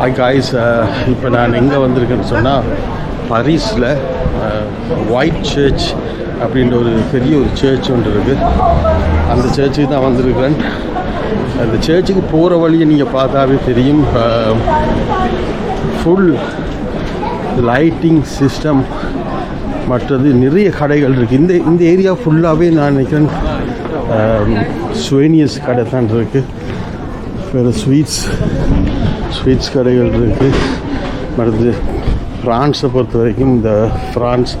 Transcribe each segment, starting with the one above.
Hi guys இப்போ நான் எங்கே வந்திருக்கேன்னு சொன்னால் பரிஸில் ஒயிட் சர்ச் அப்படின்ற ஒரு பெரிய ஒரு சர்ச் ஒன்று இருக்குது அந்த சர்ச்சுக்கு தான் வந்திருக்கிறேன். அந்த சர்ச்சுக்கு போகிற வழியை நீங்கள் பார்த்தாவே தெரியும். ஃபுல் லைட்டிங் சிஸ்டம் மற்றது நிறைய கடைகள் இருக்குது இந்த இந்த ஏரியா ஃபுல்லாகவே நான் நினைக்கிறேன் um, ஸ்வேனியஸ் கடை தான் இருக்குது வேறு ஸ்வீட்ஸ் ஸ்வீட்ஸ் கடைகள் இருக்குது அடுத்து ஃப்ரான்ஸை பொறுத்த வரைக்கும் இந்த ஃப்ரான்ஸ்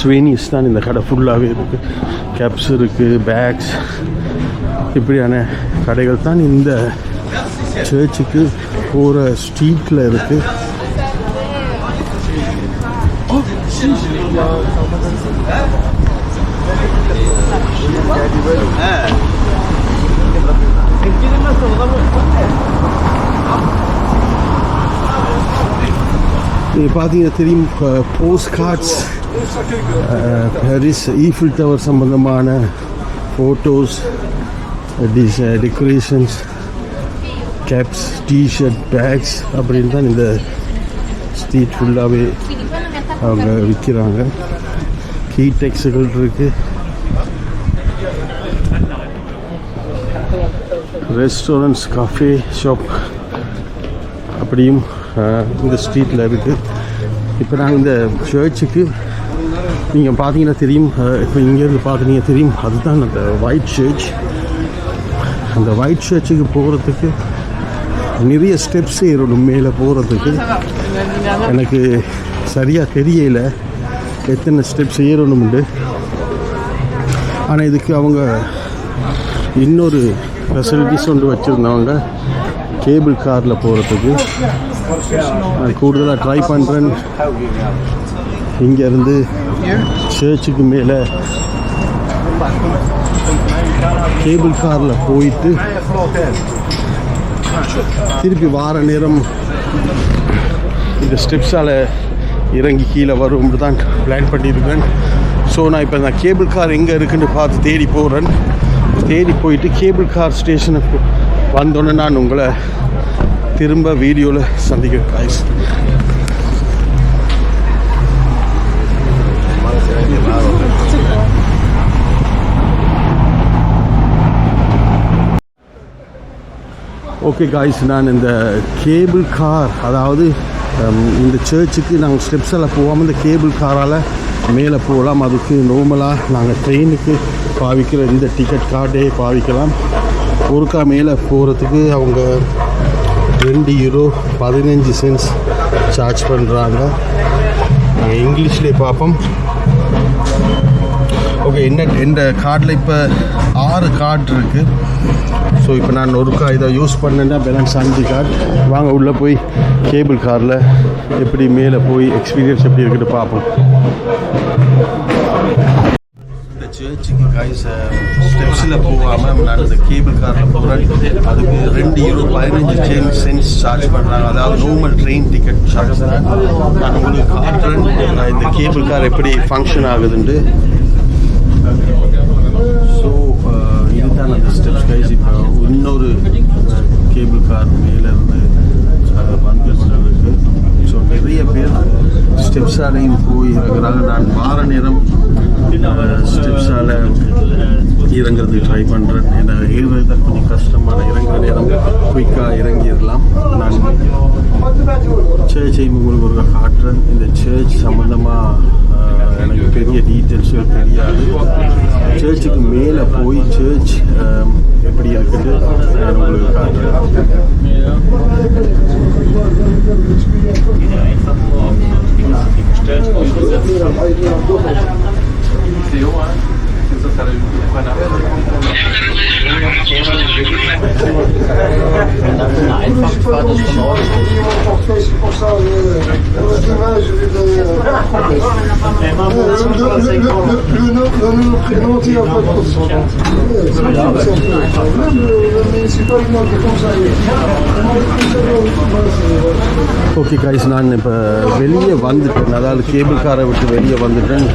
ஸ்வீனிஸ் தான் இந்த கடை ஃபுல்லாகவே இருக்குது கேப்ஸ் இருக்குது பேக்ஸ் இப்படியான கடைகள் தான் இந்த சர்ச்சுக்கு போகிற ஸ்ட்ரீட்டில் இருக்குது Yeah. பார்த்தீங்கன்னா தெரியும் post cards Paris Eiffel tower சம்பந்தமான ஃபோட்டோஸ் டிஸ் டெக்கரேஷன்ஸ் கேப்ஸ் டிஷர்ட் பேக்ஸ் அப்படின்னு தான் இந்த ஸ்ட்ரீட் ஃபுல்லாகவே அவங்க விற்கிறாங்க கீ டெக்ஸுகள் இருக்குது ரெஸ்டாரண்ட்ஸ் கஃபே ஷாப் அப்படியும் இந்த ஸ்ட்ரீட்டில் இருக்குது இப்போ நாங்கள் இந்த சர்ச்சுக்கு நீங்கள் பார்த்தீங்கன்னா தெரியும் இப்போ இங்கேருந்து பார்த்தீங்கன்னா தெரியும். அதுதான் அந்த ஒயிட் சர்ச் அந்த ஒயிட் சர்ச்சுக்கு போகிறதுக்கு நிறைய ஸ்டெப்ஸ் ஏறணும் மேலே போகிறதுக்கு எனக்கு சரியாக தெரியல எத்தனை ஸ்டெப்ஸ் ஏறணும்ண்டு ஆனால் இதுக்கு அவங்க இன்னொரு ஃபெசிலிட்டிஸ் ஒன்று வச்சுருந்தவங்க கேபிள் காரில் போகிறதுக்கு அது கூடுதலாக ட்ரை பண்ணுறேன் இங்கேருந்து சேர்ச்சுக்கு மேலே கேபிள் காரில் போயிட்டு திருப்பி வார நேரம் இந்த ஸ்டெப்ஸால் இறங்கி கீழே வரும்னு தான் பிளான் பண்ணியிருக்கேன் ஸோ நான் இப்போ நான் கேபிள் கார் எங்கே இருக்குன்னு பார்த்து தேடி போகிறேன் தேடி போயிட்டு கேபிள் கார் ஸ்டேஷனுக்கு வந்தோன்னே நான் உங்களை திரும்ப வீடியோவில் சந்திக்கிறேன் காய்ஸ் ஓகே காய்ஸ் நான் இந்த கேபிள் கார் அதாவது um, இந்த சர்ச்சுக்கு நாங்கள் ஸ்டெப்ஸில் போகாமல் இந்த கேபிள் காரால் மேலே போகலாம். அதுக்கு நார்மலாக நாங்கள் ட்ரெயினுக்கு பாவிக்கிற இந்த டிக்கெட் கார்டே பாவிக்கலாம். ஒருக்கா மேலே போகிறதுக்கு அவங்க ரெண்டு யூரோ பதினஞ்சு சென்ஸ் சார்ஜ் பண்ணுறாங்க இங்கிலீஷ்லேயே பார்ப்போம். ஓகே என்ன இந்த கார்டில் இப்போ ஆறு கார்டு இருக்குது ஸோ இப்போ நான் ஒரு கா இதை யூஸ் பண்ணேன்னா பேலன்ஸ் அஞ்சு கார்டு வாங்க உள்ளே போய் கேபிள் காரில் எப்படி மேலே போய் எக்ஸ்பீரியன்ஸ் எப்படி இருக்குன்னு பார்ப்போம். சர்ச்சுக்கு காய்ஸ் ஸ்டெப்ஸில் போகாமல் நான் இந்த கேபிள் காரில் போகிறேன் அதுக்கு ரெண்டு யூரோ பதினஞ்சு சென் சென்ஸ் சார்ஜ் பண்ணுறாங்க அதாவது நார்மல் ட்ரெயின் டிக்கெட் சார்ஜ் தான் நான் உங்களுக்கு காட்டுறேன். நான் இந்த கேபிள் கார் எப்படி ஃபங்க்ஷன் ஆகுதுண்டு ஸோ இதுதான் அந்த ஸ்டெப்ஸ் கைஸ் இப்போ இன்னொரு கேபிள் கார் மேலேருந்து வந்து கொண்டிருக்கு ஸோ நிறைய பேர் ஸ்டெப்ஸாலையும் போய் இருக்கிறாங்க நான் வார நேரம் ஸ்டெப்ஸால் இறங்குறதுக்கு ட்ரை பண்ணுறேன் ஏன்னா ஏறுறது கொஞ்சம் கஷ்டமான இறங்குற நேரம். குயிக்காக இறங்கிடலாம். நான் சர்ச்சை உங்களுக்கு ஒரு காட்டுறேன். இந்த சர்ச் சம்மந்தமாக எனக்கு பெரிய டீட்டெயில்ஸும் தெரியாது. சர்ச்சுக்கு மேலே போய் சர்ச் எப்படி இருக்குது நான் உங்களுக்கு காட்டுறேன். Gracias. Eine Einfachfahrt ist von euch. Okay guys நான் இப்போ வெளியே வந்துட்டேன். அதாவது கேபிள் காரை விட்டு வெளியே வந்துட்டேன்.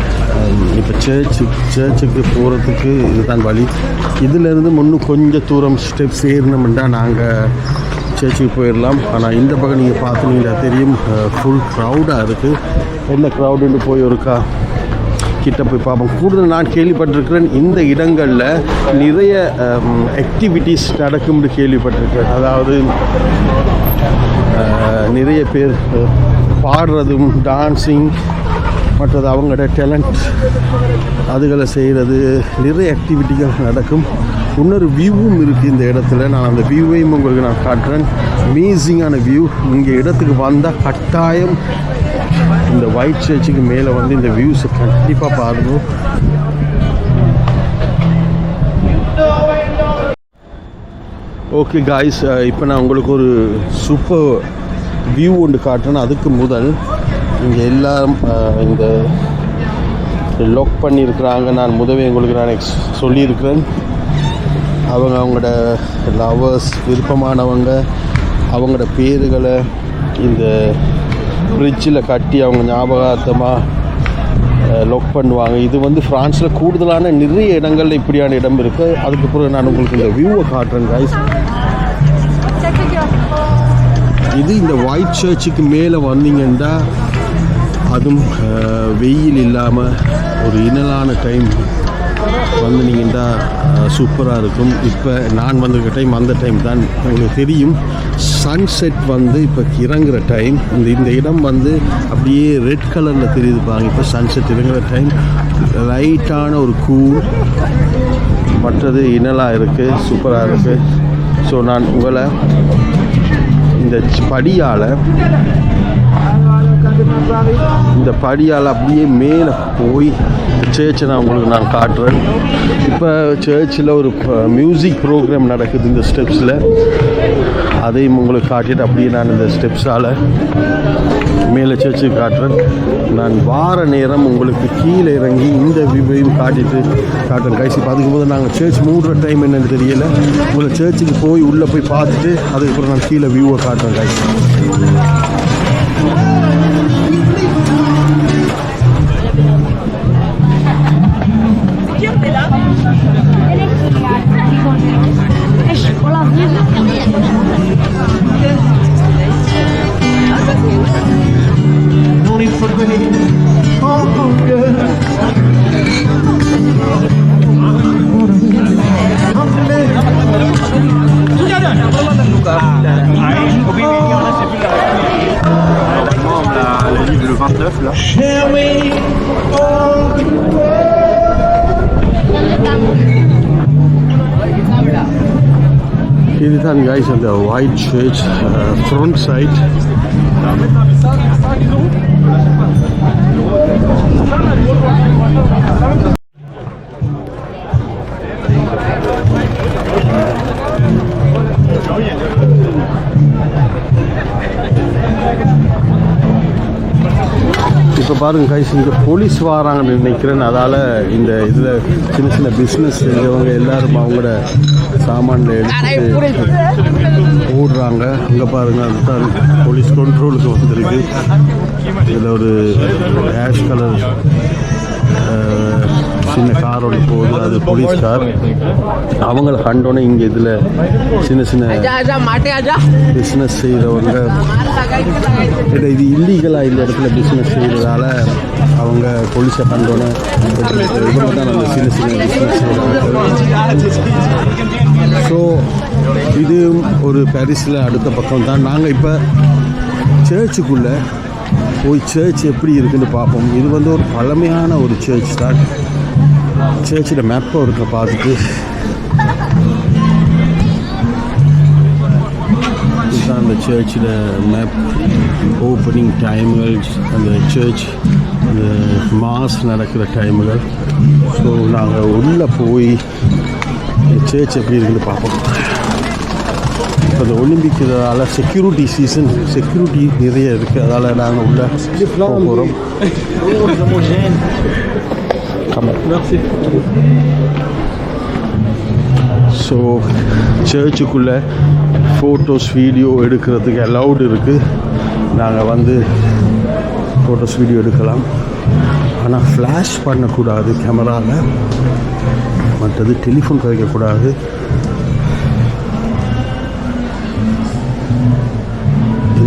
இப்போ சர்ச்சு சர்ச்சுக்கு போகிறதுக்கு இதுதான் வழி. இதிலேருந்து முன்னும் கொஞ்சம் தூரம் ஸ்டெப்ஸ் ஏறினோம்னா நாங்கள் சர்ச்சுக்கு போயிடலாம். ஆனால் இந்த பக்கம் நீங்கள் பார்த்தீங்கன்னா தெரியும் ஃபுல் க்ரௌடாக இருக்குது என்ன க்ரௌடுன்னு போய் ஒருக்கா கிட்ட போய் பார்ப்போம். கூடுதல் நான் கேள்விப்பட்டிருக்கிறேன் இந்த இடங்களில் நிறைய ஆக்டிவிட்டீஸ் நடக்கும்னு கேள்விப்பட்டிருக்கிறேன். அதாவது நிறைய பேர் பாடுறதும் டான்ஸிங் மற்றது அவங்களோட டேலண்ட் அதுகளை செய்கிறது நிறைய ஆக்டிவிட்டிகள் நடக்கும். இன்னொரு வியூவும் இருக்குது இந்த இடத்துல. நான் அந்த வியூவையும் உங்களுக்கு நான் காட்டுறேன். அமேசிங்கான வியூ இங்கே இடத்துக்கு வந்தால் கட்டாயம் இந்த ஒயிட் சர்ச்சுக்கு மேலே வந்து இந்த வியூஸை கண்டிப்பாக பாருங்க. ஓகே காய்ஸ் இப்போ நான் உங்களுக்கு ஒரு சூப்பர் வியூ ஒன்று காட்டுறேன். அதுக்கு முதல் இங்கே எல்லாம் இந்த லொக் பண்ணியிருக்கிறாங்க. நான் முதவே உங்களுக்கு நான் சொல்லியிருக்கிறேன். அவங்க அவங்களோட லவர்ஸ் விருப்பமானவங்க அவங்களோட பேருகளை இந்த ஃப்ரிட்ஜில் கட்டி அவங்க ஞாபகார்த்தமாக லொக் பண்ணுவாங்க. இது வந்து ஃப்ரான்ஸில் கூடுதலான நிறைய இடங்கள்ல இப்படியான இடம் இருக்குது அதுக்கு பிறகு நான் உங்களுக்கு இந்த வியூவை காட்டுறேன் கைஸ் இது இந்த ஒயிட் சர்ச்சுக்கு மேலே வந்தீங்கன்னா அதுவும் வெயில் இல்லாமல் ஒரு இனலான டைம் வந்து நீங்கள்டா சூப்பராக இருக்கும். இப்போ நான் வந்திருக்க டைம் அந்த டைம் தான் உங்களுக்கு தெரியும். சன்செட் வந்து இப்போ இறங்குற டைம் இந்த இந்த இடம் வந்து அப்படியே ரெட் கலரில் தெரியுது பாருங்க. இப்போ சன்செட் இறங்குற டைம் லைட்டான ஒரு கூல் மற்றது இனலாக இருக்குது சூப்பராக இருக்குது ஸோ நான் உங்களை இந்த படியால் இந்த படியால் அப்படியே மேலே போய் சேர்ச்சை நான் உங்களுக்கு நான் காட்டுறேன். இப்போ சர்ச்சில் ஒரு மியூசிக் ப்ரோக்ராம் நடக்குது இந்த ஸ்டெப்ஸில் அதையும் உங்களுக்கு காட்டிட்டு அப்படியே நான் இந்த ஸ்டெப்ஸால் மேலே சர்ச்சுக்கு காட்டுறேன். நான் வார நேரம் உங்களுக்கு கீழே இறங்கி இந்த வியூவையும் காட்டிட்டு காட்டுறேன். கடைசி பார்த்துக்கும் போது நாங்கள் சர்ச் மூடுற டைம் என்னென்னு தெரியல. உங்களை சர்ச்சுக்கு போய் உள்ளே போய் பார்த்துட்டு அதுக்கப்புறம் நான் கீழே வியூவை காட்டுறேன் கடைசி அந்த ஒயிட் சர்ச் ஃப்ரண்ட் சைட் இப்போ பாருங்க கைஸ் இங்கே போலீஸ் வராங்கன்னு நினைக்கிறேன். அதால் இந்த இதில் சின்ன சின்ன பிஸ்னஸ் செஞ்சவங்க எல்லாரும் அவங்களோட சாமான்ல எடுத்து மூடுறாங்க அங்கே பாருங்க அதுதான் போலீஸ் கண்ட்ரோலுக்கு வந்திருக்கு. இதில் ஒரு ஆஷ் கலர் சின்ன கார் ஒன்று போகுது. அது போலீஸ் கார் அவங்கள கண்டோன்னே இங்கே இதில் சின்ன சின்ன பிஸ்னஸ் செய்கிறவங்க இது இல்லீகலாக இந்த இடத்துல பிஸ்னஸ் செய்கிறதால அவங்க போலீஸை கண்டோன்னே இவங்க தான் அந்த சின்ன சின்ன பிஸ்னஸ் ஸோ இது ஒரு பாரிஸில் அடுத்த பக்கம் தான். நாங்கள் இப்போ சர்ச்சுக்குள்ளே போய் சர்ச் எப்படி இருக்குன்னு பார்ப்போம். இது வந்து ஒரு பழமையான ஒரு சர்ச் தான். சர்ச்சில் மேப்பை இருக்க பார்த்துட்டு. சர்ச்சில் மேப் ஓப்பனிங் டைம்கள் அந்த சர்ச் அந்த மாஸ் நடக்கிற டைம்கள் ஸோ நாங்கள் உள்ளே போய் சர்ச் எப்படி இருக்குன்னு பார்ப்போம். இப்போ அந்த ஒலிம்பிக் இதால் செக்யூரிட்டி சீசன் செக்யூரிட்டி நிறைய இருக்குது அதால் நாங்கள் உள்ளே போகிறோம் ஸோ சர்ச்சுக்குள்ளே ஃபோட்டோஸ் வீடியோ எடுக்கிறதுக்கு அலௌடு இருக்குது நாங்கள் வந்து ஃபோட்டோஸ் வீடியோ எடுக்கலாம். ஆனால் ஃப்ளாஷ் பண்ணக்கூடாது கேமராவில் மற்றது டெலிஃபோன் கதைக்கக்கூடாது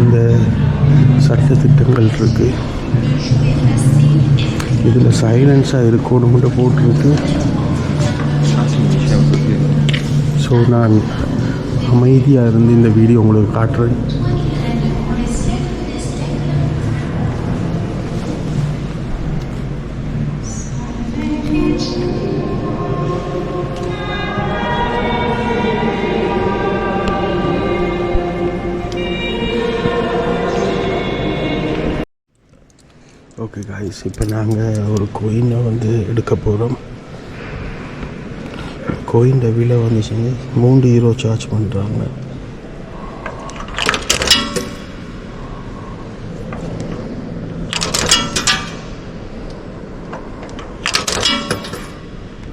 இந்த சட்டத்திட்டங்கள் இருக்குது இதில் சைலன்ஸாக இருக்கணும்னு போட்டிருக்கு. ஸோ நான் அமைதியாக இருந்து இந்த வீடியோ உங்களுக்கு காட்டுறேன். ஓகே காய்ஸ் இப்போ நாங்கள் ஒரு கோயினை வந்து எடுக்க போகிறோம் கோயின் விலை வந்துச்சுங்க. மூன்று ஹீரோ சார்ஜ் பண்ணுறாங்க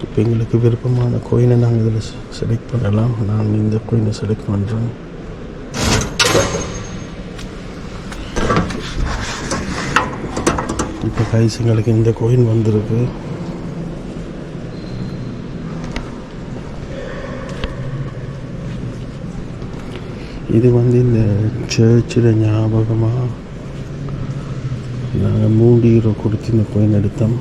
இப்போ எங்களுக்கு விருப்பமான கோயினை நாங்கள் இதில் செலக்ட் பண்ணலாம். நான் இந்த கோயினை செலக்ட் பண்ணுறேன் இப்போ கைஸ் எங்களுக்கு இந்த கோயின் வந்திருக்கு. இது வந்து இந்த சர்ச்சில் ஞாபகமாக நாங்கள் மூன்று கொடுத்து இந்த கோயில் எடுத்தோம்.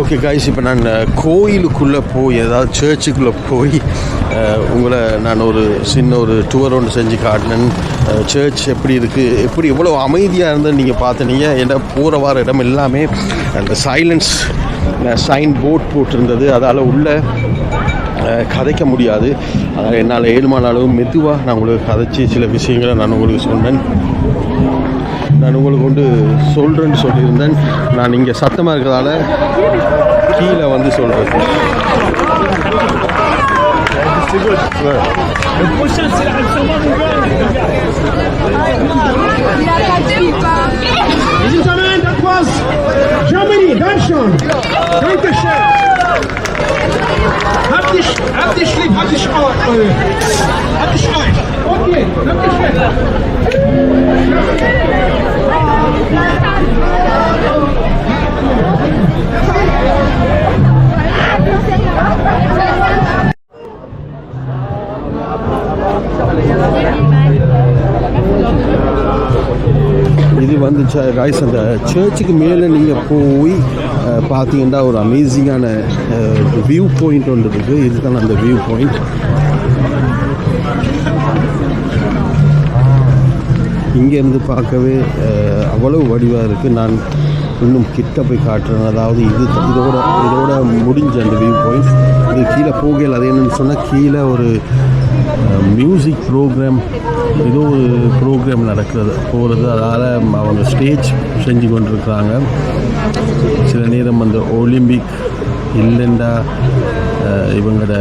ஓகே காய்ஸ் இப்போ நான் கோயிலுக்குள்ளே போய் ஏதாவது சர்ச்சுக்குள்ளே போய் உங்களை நான் ஒரு சின்ன ஒரு டூர் ஒன்று செஞ்சு காட்டினேன். சர்ச் எப்படி இருக்குது எப்படி எவ்வளோ அமைதியாக இருந்தது நீங்கள் பார்த்தனீங்க. ஏன்னா போகிற வார இடம் எல்லாமே அந்த சைலன்ஸ் சைன் போர்ட் போட்டிருந்தது. அதால் உள்ள கதைக்க முடியாது. அதனால் என்னால் ஏழுமான அளவு மெதுவாக நான் உங்களுக்கு கதைச்சி சில விஷயங்களை நான் உங்களுக்கு சொன்னேன். நான் உங்களுக்கு கொண்டு சொல்கிறேன்னு சொல்லியிருந்தேன். நான் இங்கே சத்தமாக இருக்கிறதால கீழே வந்து சொல்கிறேன் Gentlemen, that was Germany, Deutschland. Dankeschön. Hab dich, hab dich lieb, hab dich auch, äh, habt dich reich. Okay, Dankeschön. இது வந்துச்சு காய்ஸ் அந்த சர்ச்சுக்கு மேலே நீங்கள் போய் பார்த்தீங்கன்னா ஒரு அமேசிங்கான வியூ பாயிண்ட் ஒன்று இருக்குது இதுதான் அந்த வியூ பாயிண்ட் இங்கேருந்து பார்க்கவே அவ்வளவு வடிவாக இருக்குது நான் இன்னும் கிட்ட போய் காட்டுறேன். அதாவது இது இதோட இதோட முடிஞ்ச அந்த வியூ பாயிண்ட் இது கீழே போகல அது என்னன்னு சொன்னால் கீழே ஒரு மியூசிக் ப்ரோக்ராம் ஏதோ ஒரு ப்ரோக்ராம் நடக்கிறது போகிறது அதால் அவங்க ஸ்டேஜ் செஞ்சு கொண்டிருக்கிறாங்க. சில நேரம் அந்த ஒலிம்பிக் இல்லைண்டா இவங்களோட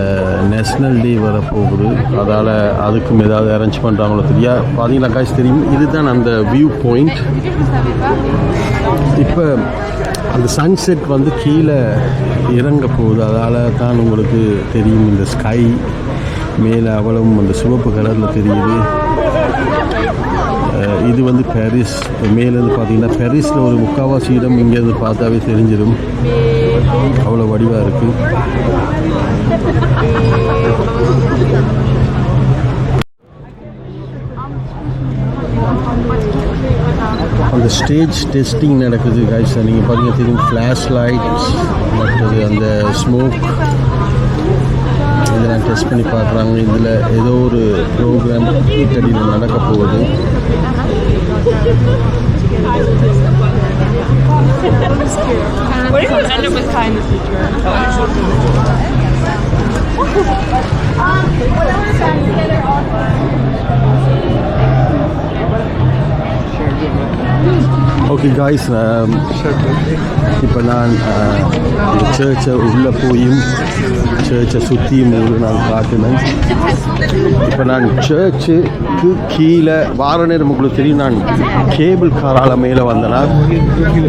நேஷ்னல் டே வரப்போகுது. அதால் அதுக்கும் ஏதாவது அரேஞ்ச் பண்ணுறாங்களோ தெரியா. பார்த்தீங்களா காய்ச்சி தெரியும். இதுதான் அந்த வியூ பாயிண்ட் இப்போ அந்த சன்செட் வந்து கீழே இறங்க போகுது. அதால் தான் உங்களுக்கு தெரியும். இந்த ஸ்கை மேலே அவ்வளவும் அந்த சிவப்பு கலரில் தெரியுது. இது வந்து பாரிஸ் மேலேருந்து பார்த்தீங்கன்னா பாரிஸில் ஒரு முக்கால்வாசி இடம் இங்கேருந்து பார்த்தாவே தெரிஞ்சிடும். அவ்வளோ வடிவாக இருக்குது அந்த ஸ்டேஜ் டெஸ்டிங் நடக்குது காய்ஸ் நீங்கள் பார்த்தீங்கன்னா தெரியும் ஃப்ளாஷ் லைட்ஸ் மற்றது அந்த ஸ்மோக் இதெல்லாம் டெஸ்ட் பண்ணி பார்க்குறாங்க. இதில் ஏதோ ஒரு ப்ரோக்ராம் இட்டடியில் நடக்க போகுது. ஓகே காய்ஸ் இப்போ நான் uh, சர்ச்சை உள்ளே போயும் சர்ச்சை சுற்றி மூணு நான் காட்டினேன் இப்போ நான் சர்ச்சுக்கு கீழே வார நேரம் உங்களுக்கு தெரியும். நான் கேபிள் காரால் மேலே வந்தேனா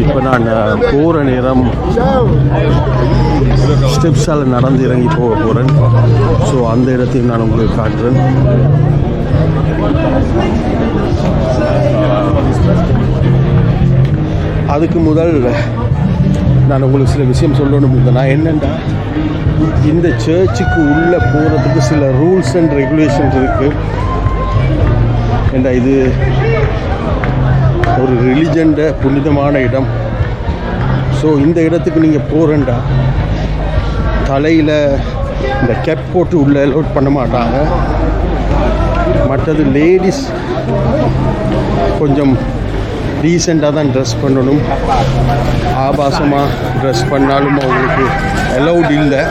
இப்போ நான் போகிற நேரம் ஸ்டெப்ஸால் நடந்து இறங்கி போக போகிறேன் ஸோ அந்த இடத்தையும் நான் உங்களுக்கு காட்டுறேன். அதுக்கு முதல் நான் உங்களுக்கு சில விஷயம் சொல்லணும் இருந்தேன். நான் என்னென்னா இந்த சர்ச்சுக்கு உள்ளே போகிறதுக்கு சில ரூல்ஸ் அண்ட் ரெகுலேஷன்ஸ் இருக்குது ஏண்டா இது ஒரு ரிலிஜண்ட புனிதமான இடம். ஸோ இந்த இடத்துக்கு நீங்கள் போகிறேன்டா தலையில் இந்த கேப் போட்டு உள்ளே அலோட் பண்ண மாட்டாங்க. மற்றது லேடிஸ் கொஞ்சம் டீசெண்டாக தான் ட்ரெஸ் பண்ணணும். ஆபாசமாக ட்ரெஸ் பண்ணாலும் அவங்களுக்கு அலௌட் இல்லை.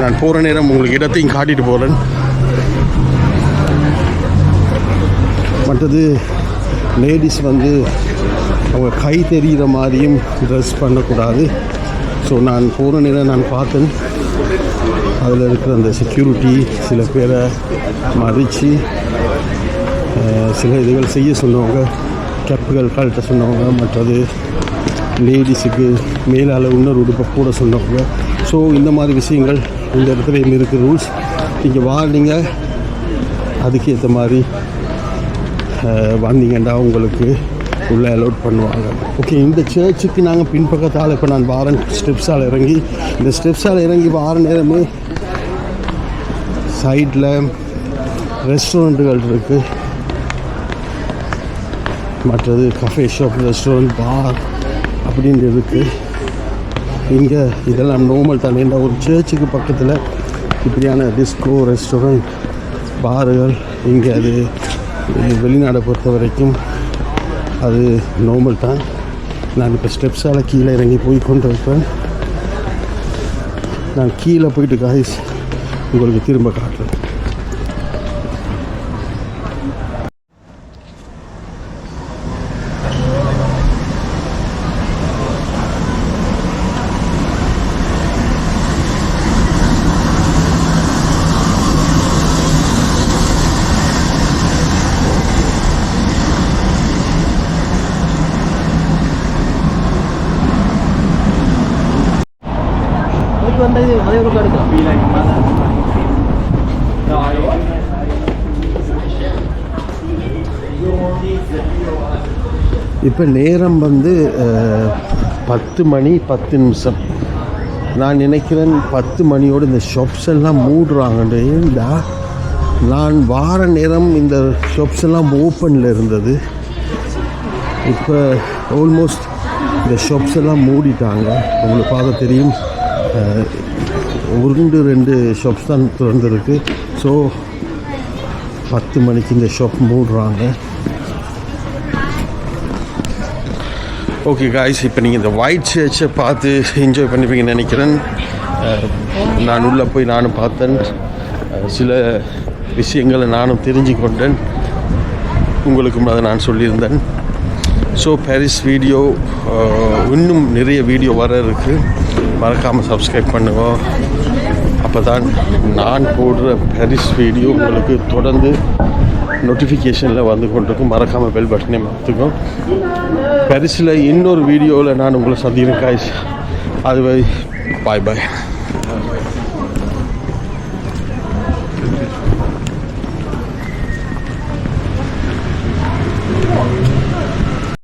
நான் போகிற நேரம் உங்களுக்கு இடத்தையும் காட்டிட்டு போகிறேன் மற்றது லேடிஸ் வந்து அவங்க கை தெரிகிற மாதிரியும் ட்ரெஸ் பண்ணக்கூடாது. ஸோ நான் போகிற நேரம் நான் பார்த்தேன். அதில் இருக்கிற அந்த செக்யூரிட்டி சில பேரை மறித்து சில இதுகள் செய்ய சொன்னவங்க கேப்புகள் கழட்ட சொன்னவங்க மற்றது லேடிஸுக்கு மேலால் இன்னொரு உடுப்பை கூட சொன்னவங்க. ஸோ இந்த மாதிரி விஷயங்கள் இந்த இடத்துல இருக்குது ரூல்ஸ் நீங்கள் வாழ்ந்தீங்க அதுக்கேற்ற மாதிரி வந்தீங்கன்னா உங்களுக்கு உள்ளே அலோட் பண்ணுவாங்க. ஓகே இந்த சர்ச்சுக்கு நாங்கள் பின்பக்கத்தால் இப்போ நான் வாரன் ஸ்டெப்ஸால் இறங்கி இந்த ஸ்டெப்ஸால் இறங்கி வார நேரமே சைடில் ரெஸ்டாரண்ட்டுகள் இருக்குது மற்றது கஃபே ஷாப் ரெஸ்டாரண்ட் பார் அப்படின்னு இருக்குது இங்கே இதெல்லாம் நோமல் தான். இந்த ஒரு சர்ச்சுக்கு பக்கத்தில் இப்படியான டிஸ்கோ ரெஸ்டாரண்ட் பார்கள் இங்கே அது வெளிநாடை பொறுத்த வரைக்கும் அது நோமல் தான். நான் இப்போ ஸ்டெப்ஸால் கீழே இறங்கி போய் கொண்டு இருப்பேன் நான் கீழே போயிட்டு காய்ஸ் உங்களுக்கு திரும்ப காட்டுறேன். இப்போ நேரம் வந்து பத்து மணி பத்து நிமிஷம். நான் நினைக்கிறேன் பத்து மணியோடு இந்த ஷாப்ஸ் எல்லாம் மூடுறாங்கன்னு ஏன்டா நான் வார நேரம் இந்த ஷாப்ஸ் எல்லாம் ஓப்பனில் இருந்தது. இப்போ ஆல்மோஸ்ட் இந்த ஷாப்ஸ் எல்லாம் மூடிட்டாங்க. உங்களுக்கு பார்க்க தெரியும் உருண்டு ரெண்டு ஷாப்ஸ் தான் திறந்துருக்கு. ஸோ பத்து மணிக்கு இந்த ஷாப் மூடுறாங்க. ஓகே காய்ஸ் இப்போ நீங்கள் இந்த ஒயிட் சர்ச்சை பார்த்து என்ஜாய் பண்ணிப்பீங்கன்னு நினைக்கிறேன். நான் உள்ளே போய் நானும் பார்த்தேன். சில விஷயங்களை நானும் தெரிஞ்சு கொண்டேன். உங்களுக்கும் அதை நான் சொல்லியிருந்தேன். ஸோ பாரிஸ் வீடியோ இன்னும் நிறைய வீடியோ வர இருக்குது மறக்காமல் சப்ஸ்கிரைப் பண்ணுவோம் அப்போ தான் நான் போடுற பாரிஸ் வீடியோ உங்களுக்கு தொடர்ந்து நோட்டிஃபிகேஷனில் வந்து கொண்டிருக்கும். மறக்காமல் பெல் பட்டனே மாற்றுக்கும் பரிசில் இன்னொரு வீடியோவில் நான் உங்களை சந்திக்கிறேன் காய்ஸ் அதுவரை பாய் பாய்